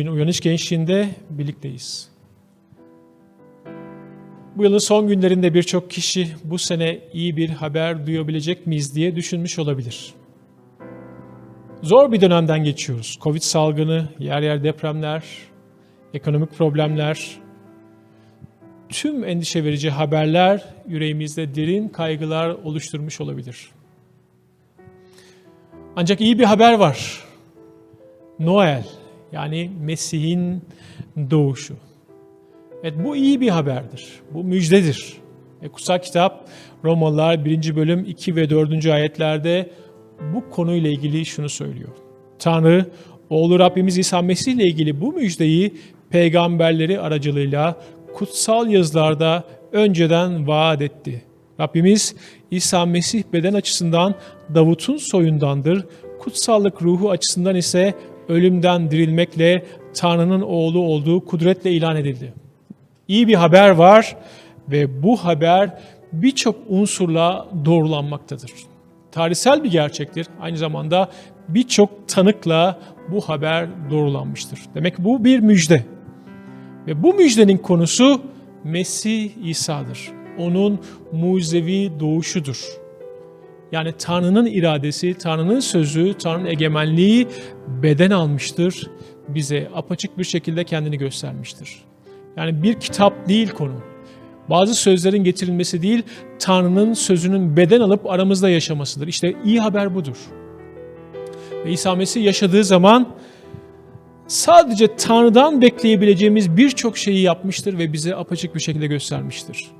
Bugün Uyanış Gençliği'nde birlikteyiz. Bu yılın son günlerinde birçok kişi bu sene iyi bir haber duyabilecek miyiz diye düşünmüş olabilir. Zor bir dönemden geçiyoruz. Covid salgını, yer yer depremler, ekonomik problemler, tüm endişe verici haberler yüreğimizde derin kaygılar oluşturmuş olabilir. Ancak iyi bir haber var. Noel yani Mesih'in doğuşu. Evet bu iyi bir haberdir. Bu müjdedir. E, kutsal kitap Romalılar 1. bölüm 2 ve 4. ayetlerde bu konuyla ilgili şunu söylüyor. Tanrı oğlu Rabbimiz İsa Mesih ile ilgili bu müjdeyi peygamberleri aracılığıyla kutsal yazılarda önceden vaat etti. Rabbimiz İsa Mesih beden açısından Davut'un soyundandır. Kutsallık ruhu açısından ise ölümden dirilmekle Tanrı'nın oğlu olduğu kudretle ilan edildi. İyi bir haber var ve bu haber birçok unsurla doğrulanmaktadır. Tarihsel bir gerçektir. Aynı zamanda birçok tanıkla bu haber doğrulanmıştır. Demek ki bu bir müjde. Ve bu müjdenin konusu Mesih İsa'dır. Onun mucizevi doğuşudur. Yani Tanrı'nın iradesi, Tanrı'nın sözü, Tanrı'nın egemenliği beden almıştır. Bize apaçık bir şekilde kendini göstermiştir. Yani bir kitap değil konu. Bazı sözlerin getirilmesi değil, Tanrı'nın sözünün beden alıp aramızda yaşamasıdır. İşte iyi haber budur. Ve İsa Mesih yaşadığı zaman sadece Tanrı'dan bekleyebileceğimiz birçok şeyi yapmıştır ve bize apaçık bir şekilde göstermiştir.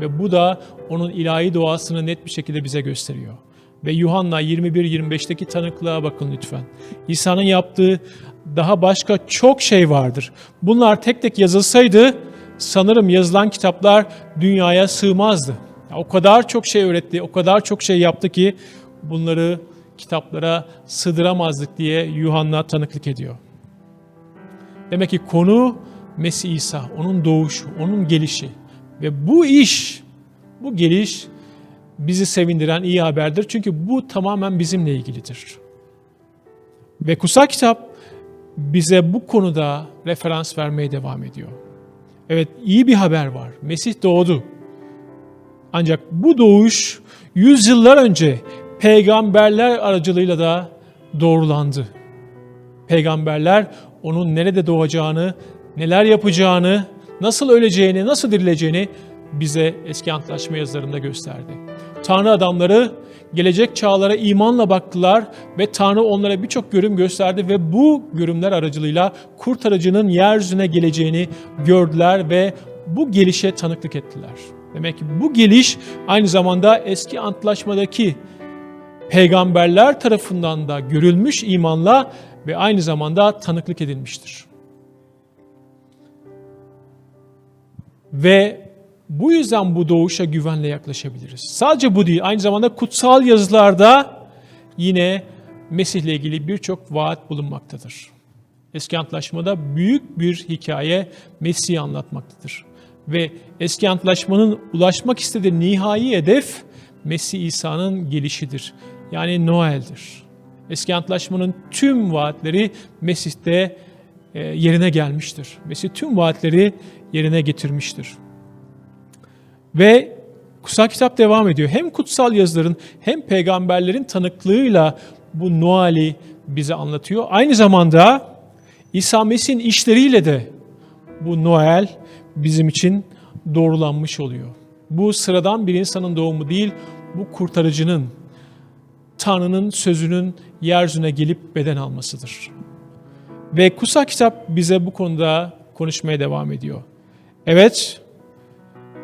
Ve bu da onun ilahi doğasını net bir şekilde bize gösteriyor. Ve Yuhanna 21-25'teki tanıklığa bakın lütfen. İsa'nın yaptığı daha başka çok şey vardır. Bunlar tek tek yazılsaydı sanırım yazılan kitaplar dünyaya sığmazdı. O kadar çok şey öğretti, o kadar çok şey yaptı ki bunları kitaplara sığdıramazdık diye Yuhanna tanıklık ediyor. Demek ki konu Mesih İsa, onun doğuşu, onun gelişi. Ve bu iş, bu geliş bizi sevindiren iyi haberdir. Çünkü bu tamamen bizimle ilgilidir. Ve kutsal kitap bize bu konuda referans vermeye devam ediyor. Evet iyi bir haber var. Mesih doğdu. Ancak bu doğuş yüzyıllar önce peygamberler aracılığıyla da doğrulandı. Peygamberler onun nerede doğacağını, neler yapacağını, nasıl öleceğini, nasıl dirileceğini bize eski antlaşma yazılarında gösterdi. Tanrı adamları gelecek çağlara imanla baktılar ve Tanrı onlara birçok görüm gösterdi ve bu görümler aracılığıyla kurtarıcının yeryüzüne geleceğini gördüler ve bu gelişe tanıklık ettiler. Demek ki bu geliş aynı zamanda eski antlaşmadaki peygamberler tarafından da görülmüş imanla ve aynı zamanda tanıklık edilmiştir. Ve bu yüzden bu doğuşa güvenle yaklaşabiliriz. Sadece bu değil, aynı zamanda kutsal yazılarda yine Mesih ile ilgili birçok vaat bulunmaktadır. Eski Antlaşma'da büyük bir hikaye Mesih'i anlatmaktadır. Ve Eski Antlaşma'nın ulaşmak istediği nihai hedef Mesih İsa'nın gelişidir. Yani Noel'dir. Eski Antlaşma'nın tüm vaatleri Mesih'te yerine gelmiştir. Mesih tüm vaatleri yerine getirmiştir. Ve kutsal kitap devam ediyor. Hem kutsal yazıların hem peygamberlerin tanıklığıyla bu Noel'i bize anlatıyor. Aynı zamanda İsa Mesih'in işleriyle de bu Noel bizim için doğrulanmış oluyor. Bu sıradan bir insanın doğumu değil, bu kurtarıcının, Tanrı'nın sözünün yeryüzüne gelip beden almasıdır. Ve kutsal kitap bize bu konuda konuşmaya devam ediyor. Evet,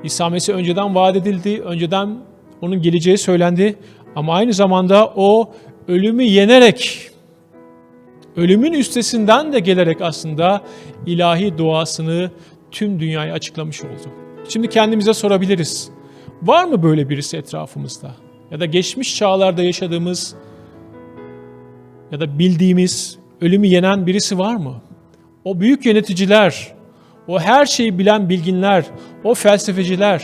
İsa Mesih önceden vaat edildi, önceden onun geleceği söylendi ama aynı zamanda o ölümü yenerek, ölümün üstesinden de gelerek aslında ilahi doğasını tüm dünyaya açıklamış oldu. Şimdi kendimize sorabiliriz. Var mı böyle birisi etrafımızda? Ya da geçmiş çağlarda yaşadığımız ya da bildiğimiz ölümü yenen birisi var mı? O büyük yöneticiler, o her şeyi bilen bilginler, o felsefeciler,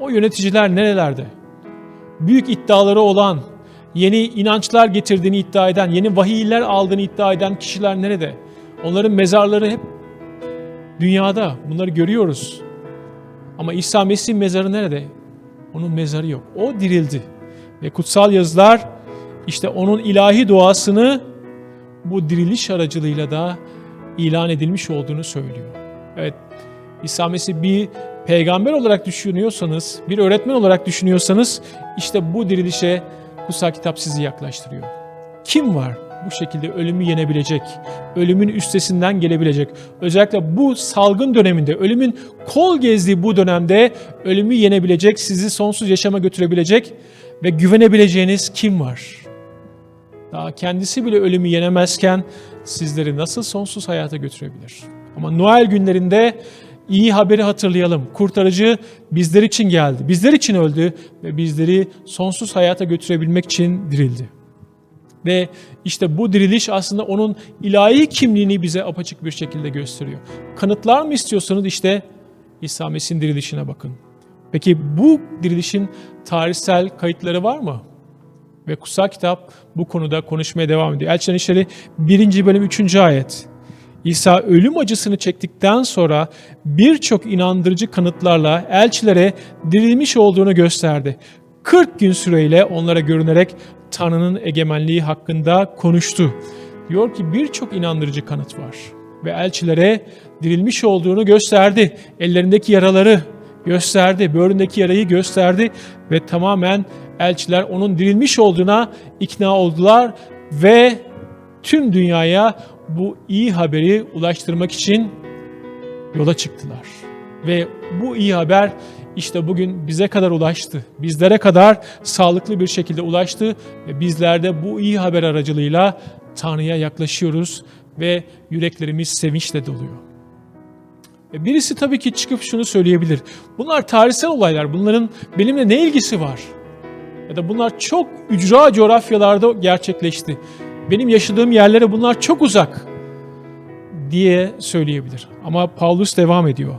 o yöneticiler nerelerde? Büyük iddiaları olan, yeni inançlar getirdiğini iddia eden, yeni vahiyler aldığını iddia eden kişiler nerede? Onların mezarları hep dünyada. Bunları görüyoruz. Ama İsa Mesih'in mezarı nerede? Onun mezarı yok. O dirildi. Ve kutsal yazılar işte onun ilahi doğasını bu diriliş aracılığıyla da ilan edilmiş olduğunu söylüyor. Evet, İsa Mesih bir peygamber olarak düşünüyorsanız, bir öğretmen olarak düşünüyorsanız işte bu dirilişe kutsal kitap sizi yaklaştırıyor. Kim var bu şekilde ölümü yenebilecek, ölümün üstesinden gelebilecek? Özellikle bu salgın döneminde, ölümün kol gezdiği bu dönemde ölümü yenebilecek, sizi sonsuz yaşama götürebilecek ve güvenebileceğiniz kim var? Daha kendisi bile ölümü yenemezken sizleri nasıl sonsuz hayata götürebilir? Ama Noel günlerinde iyi haberi hatırlayalım. Kurtarıcı bizler için geldi. Bizler için öldü ve bizleri sonsuz hayata götürebilmek için dirildi. Ve işte bu diriliş aslında onun ilahi kimliğini bize apaçık bir şekilde gösteriyor. Kanıtlar mı istiyorsanız işte İsa Mesih'in dirilişine bakın. Peki bu dirilişin tarihsel kayıtları var mı? Ve kutsal kitap bu konuda konuşmaya devam ediyor. Elçilerin İşleri 1. bölüm 3. ayet. İsa ölüm acısını çektikten sonra birçok inandırıcı kanıtlarla elçilere dirilmiş olduğunu gösterdi. 40 gün süreyle onlara görünerek Tanrı'nın egemenliği hakkında konuştu. Diyor ki birçok inandırıcı kanıt var ve elçilere dirilmiş olduğunu gösterdi. Ellerindeki yaraları gösterdi, böğründeki yarayı gösterdi ve tamamen elçiler onun dirilmiş olduğuna ikna oldular ve tüm dünyaya bu iyi haberi ulaştırmak için yola çıktılar. Ve bu iyi haber işte bugün bize kadar ulaştı. Bizlere kadar sağlıklı bir şekilde ulaştı ve bizler de bu iyi haber aracılığıyla Tanrı'ya yaklaşıyoruz ve yüreklerimiz sevinçle doluyor. E, Birisi tabii ki çıkıp şunu söyleyebilir. Bunlar tarihsel olaylar. Bunların benimle ne ilgisi var? Ya da bunlar çok ücra coğrafyalarda gerçekleşti. Benim yaşadığım yerlere bunlar çok uzak diye söyleyebilir. Ama Paulus devam ediyor.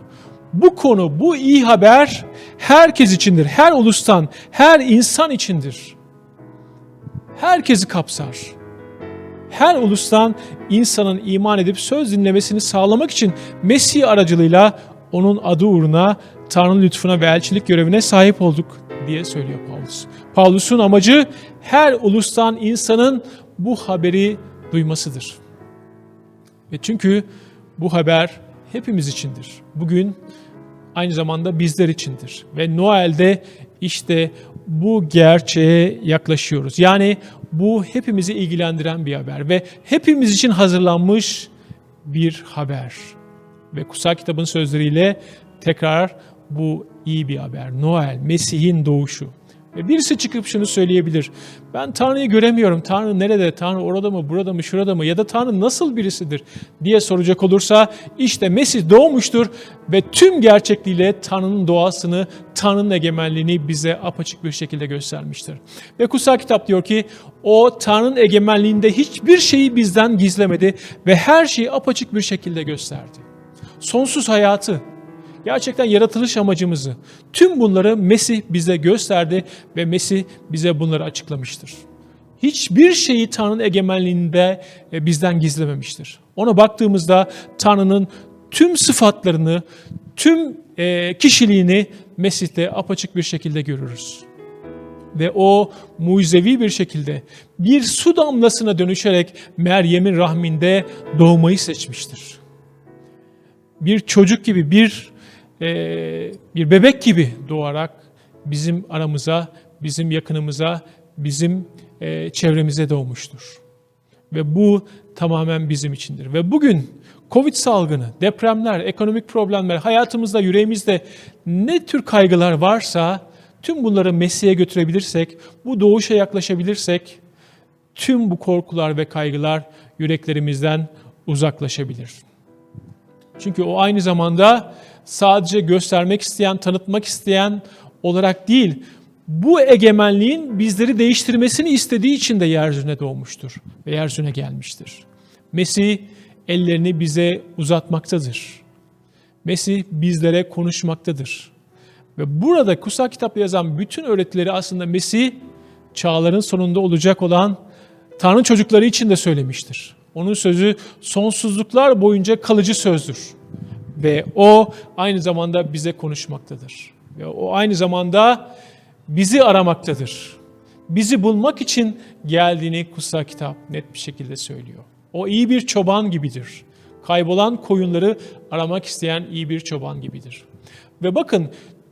Bu konu, bu iyi haber herkes içindir. Her ulustan, her insan içindir. Herkesi kapsar. Her ulustan insanın iman edip söz dinlemesini sağlamak için Mesih aracılığıyla onun adı uğruna Tanrı lütfuna ve elçilik görevine sahip olduk diye söylüyor Paulus. Paulus'un amacı her ulustan insanın bu haberi duymasıdır. Ve çünkü bu haber hepimiz içindir. Bugün aynı zamanda bizler içindir. Ve Noel'de işte bu gerçeğe yaklaşıyoruz. Yani bu hepimizi ilgilendiren bir haber ve hepimiz için hazırlanmış bir haber. Ve kutsal kitabın sözleriyle tekrar bu iyi bir haber. Noel, Mesih'in doğuşu. Ve birisi çıkıp şunu söyleyebilir. Ben Tanrı'yı göremiyorum. Tanrı nerede? Tanrı orada mı, burada mı, şurada mı? Ya da Tanrı nasıl birisidir diye soracak olursa işte Mesih doğmuştur ve tüm gerçekliğiyle Tanrı'nın doğasını, Tanrı'nın egemenliğini bize apaçık bir şekilde göstermiştir. Ve kutsal kitap diyor ki o Tanrı'nın egemenliğinde hiçbir şeyi bizden gizlemedi ve her şeyi apaçık bir şekilde gösterdi. Sonsuz hayatı, gerçekten yaratılış amacımızı, tüm bunları Mesih bize gösterdi ve Mesih bize bunları açıklamıştır. Hiçbir şeyi Tanrı'nın egemenliğinde e, bizden gizlememiştir. Ona baktığımızda Tanrı'nın tüm sıfatlarını, tüm e, kişiliğini Mesih'te apaçık bir şekilde görürüz. Ve o mucizevi bir şekilde bir su damlasına dönüşerek Meryem'in rahminde doğmayı seçmiştir. Bir çocuk gibi, bir bir bebek gibi doğarak bizim aramıza, bizim yakınımıza, bizim e, çevremize doğmuştur. Ve bu tamamen bizim içindir. Ve bugün Covid salgını, depremler, ekonomik problemler, hayatımızda, yüreğimizde ne tür kaygılar varsa tüm bunları Mesih'e götürebilirsek, bu doğuşa yaklaşabilirsek tüm bu korkular ve kaygılar yüreklerimizden uzaklaşabilir. Çünkü o aynı zamanda sadece göstermek isteyen, tanıtmak isteyen olarak değil, bu egemenliğin bizleri değiştirmesini istediği için de yeryüzüne doğmuştur ve yeryüzüne gelmiştir. Mesih ellerini bize uzatmaktadır. Mesih bizlere konuşmaktadır. Ve burada kutsal kitapta yazan bütün öğretileri aslında Mesih çağların sonunda olacak olan Tanrı çocukları için de söylemiştir. Onun sözü sonsuzluklar boyunca kalıcı sözdür. Ve o aynı zamanda bize konuşmaktadır. Ve o aynı zamanda bizi aramaktadır. Bizi bulmak için geldiğini kutsal kitap net bir şekilde söylüyor. O iyi bir çoban gibidir. Kaybolan koyunları aramak isteyen iyi bir çoban gibidir. Ve bakın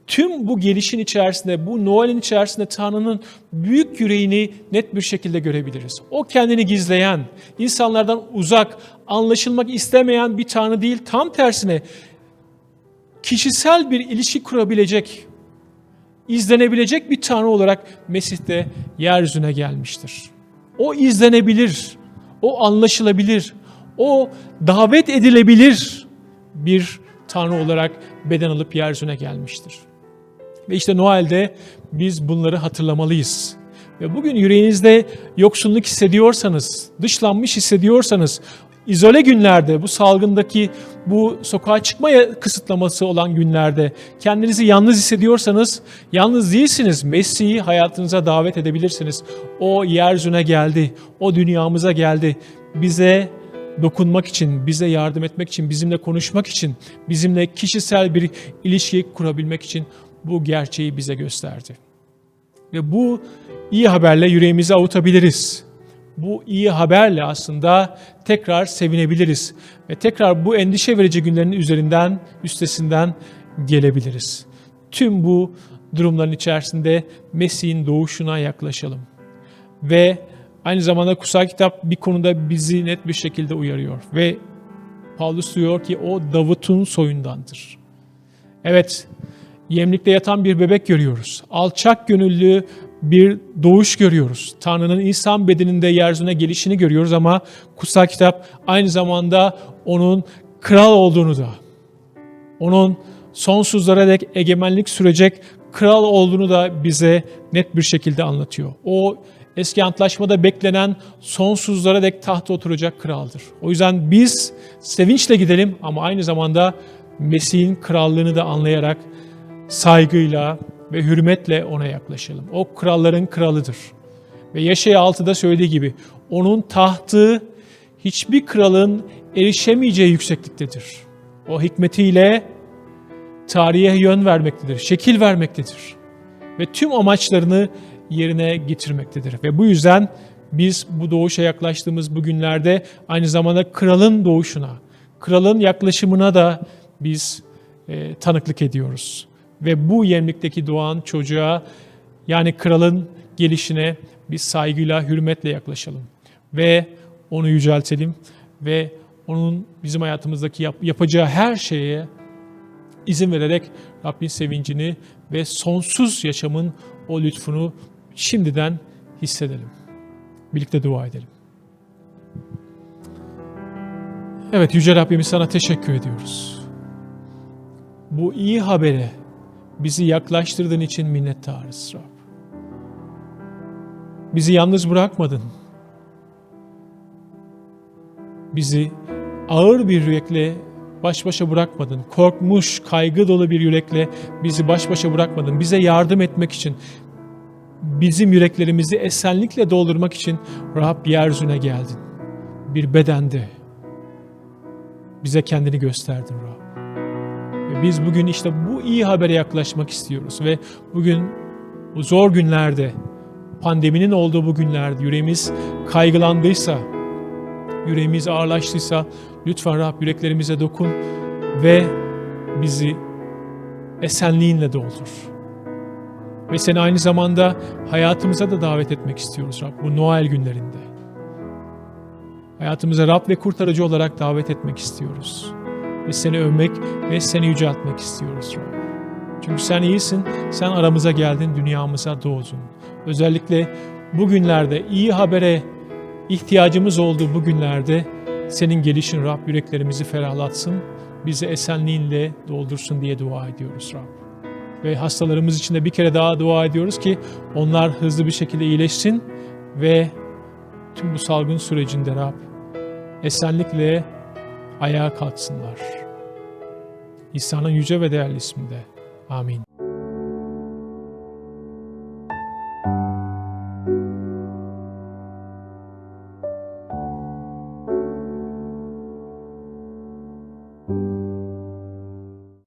tüm bu gelişin içerisinde, bu Noel'in içerisinde Tanrı'nın büyük yüreğini net bir şekilde görebiliriz. O kendini gizleyen, insanlardan uzak, anlaşılmak istemeyen bir Tanrı değil, tam tersine kişisel bir ilişki kurabilecek, izlenebilecek bir Tanrı olarak Mesih'te yeryüzüne gelmiştir. O izlenebilir, o anlaşılabilir, o davet edilebilir bir Tanrı olarak beden alıp yeryüzüne gelmiştir. Ve işte Noel'de biz bunları hatırlamalıyız. Ve bugün yüreğinizde yoksunluk hissediyorsanız, dışlanmış hissediyorsanız, izole günlerde, bu salgındaki bu sokağa çıkma kısıtlaması olan günlerde kendinizi yalnız hissediyorsanız, yalnız değilsiniz. Mesih'i hayatınıza davet edebilirsiniz. O yeryüzüne geldi, o dünyamıza geldi. Bize dokunmak için, bize yardım etmek için, bizimle konuşmak için, bizimle kişisel bir ilişki kurabilmek için bu gerçeği bize gösterdi. Ve bu iyi haberle yüreğimizi avutabiliriz. Bu iyi haberle aslında tekrar sevinebiliriz ve tekrar bu endişe verici günlerin üzerinden, üstesinden gelebiliriz. Tüm bu durumların içerisinde Mesih'in doğuşuna yaklaşalım. Ve aynı zamanda kutsal kitap bir konuda bizi net bir şekilde uyarıyor ve Paulus diyor ki o Davut'un soyundandır. Evet, yemlikte yatan bir bebek görüyoruz. Alçak gönüllü bir doğuş görüyoruz. Tanrı'nın insan bedeninde yeryüzüne gelişini görüyoruz ama kutsal kitap aynı zamanda onun kral olduğunu da, onun sonsuzlara dek egemenlik sürecek kral olduğunu da bize net bir şekilde anlatıyor. O eski antlaşmada beklenen sonsuzlara dek tahta oturacak kraldır. O yüzden biz sevinçle gidelim ama aynı zamanda Mesih'in krallığını da anlayarak saygıyla ve hürmetle ona yaklaşalım. O kralların kralıdır. Ve Yaşaya 6'da söylediği gibi onun tahtı hiçbir kralın erişemeyeceği yüksekliktedir. O hikmetiyle tarihe yön vermektedir, şekil vermektedir. Ve tüm amaçlarını yerine getirmektedir. Ve bu yüzden biz bu doğuşa yaklaştığımız bu günlerde aynı zamanda kralın doğuşuna, kralın yaklaşımına da biz e, tanıklık ediyoruz ve bu yemlikteki doğan çocuğa yani kralın gelişine biz saygıyla, hürmetle yaklaşalım. Ve onu yüceltelim ve onun bizim hayatımızdaki yap- yapacağı her şeye izin vererek Rabbin sevincini ve sonsuz yaşamın o lütfunu şimdiden hissedelim. Birlikte dua edelim. Evet Yüce Rabbimiz sana teşekkür ediyoruz. Bu iyi habere bizi yaklaştırdığın için minnettarız Rab. Bizi yalnız bırakmadın. Bizi ağır bir yürekle baş başa bırakmadın. Korkmuş, kaygı dolu bir yürekle bizi baş başa bırakmadın. Bize yardım etmek için, bizim yüreklerimizi esenlikle doldurmak için Rab yeryüzüne geldin. Bir bedende. Bize kendini gösterdin Rab. Biz bugün işte bu iyi habere yaklaşmak istiyoruz ve bugün bu zor günlerde, pandeminin olduğu bu günlerde yüreğimiz kaygılandıysa, yüreğimiz ağırlaştıysa lütfen Rab yüreklerimize dokun ve bizi esenliğinle doldur. Ve seni aynı zamanda hayatımıza da davet etmek istiyoruz Rab bu Noel günlerinde. Hayatımıza Rab ve kurtarıcı olarak davet etmek istiyoruz ve seni övmek ve seni yüceltmek istiyoruz Rab. Çünkü sen iyisin, sen aramıza geldin, dünyamıza doğdun. Özellikle bugünlerde iyi habere ihtiyacımız olduğu bu günlerde senin gelişin Rab yüreklerimizi ferahlatsın, bizi esenliğinle doldursun diye dua ediyoruz Rab. Ve hastalarımız için de bir kere daha dua ediyoruz ki onlar hızlı bir şekilde iyileşsin ve tüm bu salgın sürecinde Rab esenlikle ayağa kalksınlar. İsa'nın yüce ve değerli isminde. Amin.